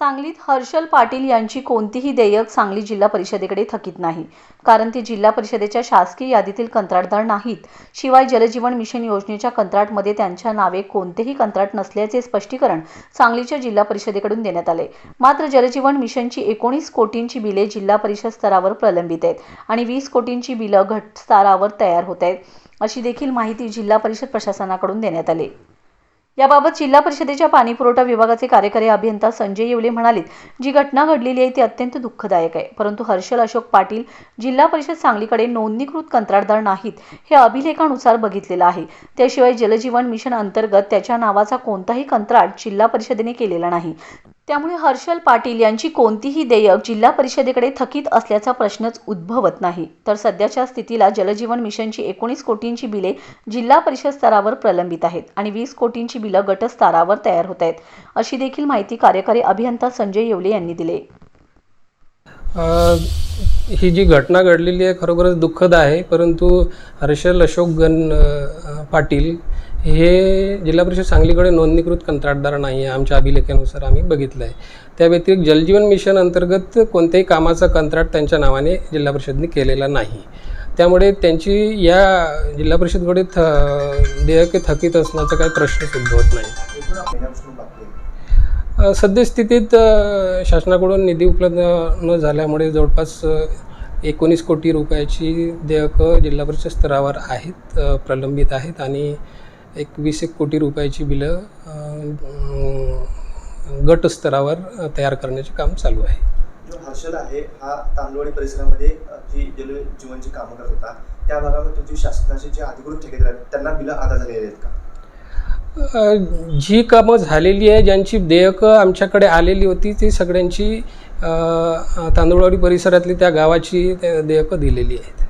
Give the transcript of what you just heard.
सांगलीत हर्षल पाटील यांची कोणतीही देयक सांगली जिल्हा परिषदेकडे थकीत नाही. कारण ती जिल्हा परिषदेच्या शासकीय यादीतील कंत्राटदार नाहीत. शिवाय जलजीवन मिशन योजनेच्या कंत्राटमध्ये त्यांच्या नावे कोणतेही कंत्राट नसल्याचे स्पष्टीकरण सांगलीच्या जिल्हा परिषदेकडून देण्यात आले. मात्र जलजीवन मिशनची एकोणीस कोटींची बिले जिल्हा परिषद स्तरावर प्रलंबित आहेत आणि वीस कोटींची बिलं घट स्तरावर तयार होत आहेत अशी देखील माहिती जिल्हा परिषद प्रशासनाकडून देण्यात आली. याबाबत जिल्हा परिषदेच्या पाणीपुरवठा विभागाचे कार्यकारी अभियंता संजय येवले म्हणाले जी घटना घडलेली आहे ती अत्यंत दुःखदायक आहे. परंतु हर्षल अशोक पाटील जिल्हा परिषद सांगलीकडे नोंदणीकृत कंत्राटदार नाहीत हे अभिलेखानुसार बघितलेलं आहे. त्याशिवाय जलजीवन मिशन अंतर्गत त्याच्या नावाचा कोणताही कंत्राट जिल्हा परिषदेने केलेला नाही. त्यामुळे हर्षल पाटील यांची कोणतीही देयक जिल्हा परिषदेकडे थकीत असल्याचा प्रश्नच उद्भवत नाही. तर सध्याच्या स्थितीला जलजीवन मिशनची एकोणीस कोटींची बिले जिल्हा परिषद स्तरावर प्रलंबित आहेत आणि वीस कोटींची बिलं गटस्तरावर तयार होत आहेत अशी देखील माहिती कार्यकारी अभियंता संजय येवले यांनी दिली. ही जी घटना घडलेली आहे खरोखरच दुःखद आहे परंतु हर्षल अशोक गण पाटील हे जिल्हा परिषद सांगलीकडे नोंदणीकृत कंत्राटदार नाही आहे. आमच्या अभिलेखानुसार आम्ही बघितलं आहे. त्या व्यतिरिक्त जलजीवन मिशन अंतर्गत कोणत्याही कामाचा कंत्राट त्यांच्या नावाने जिल्हा परिषदने केलेला नाही. त्यामुळे त्यांची या जिल्हा परिषदकडे थ देयके थकीत असण्याचा काही प्रश्नच उद्भवत नाही. सद्यस्थितीत शासनाकडून निधी उपलब्ध न झाल्यामुळे जवळपास एकोणीस कोटी रुपयाची देयकं जिल्हा परिषद स्तरावर आहेत प्रलंबित आहेत आणि एक वीस एक कोटी रुपयाची बिलं गट स्तरावर तयार करण्याचे काम चालू आहे. जो हर्षल आहे हा तांदूळवाडी परिसरामध्ये जी जल जीवनची कामं करत होता. त्या भागामध्ये तुमची शासनाचे जे अधिकृत ठेकेदार आहेत त्यांना बिलं अदा झालेली आहेत का? जी कामं झालेली आहे ज्यांची देयकं आमच्याकडे आलेली होती ती सगळ्यांची तांदुळवाडी परिसरातली त्या गावाची देयकं दिलेली आहेत.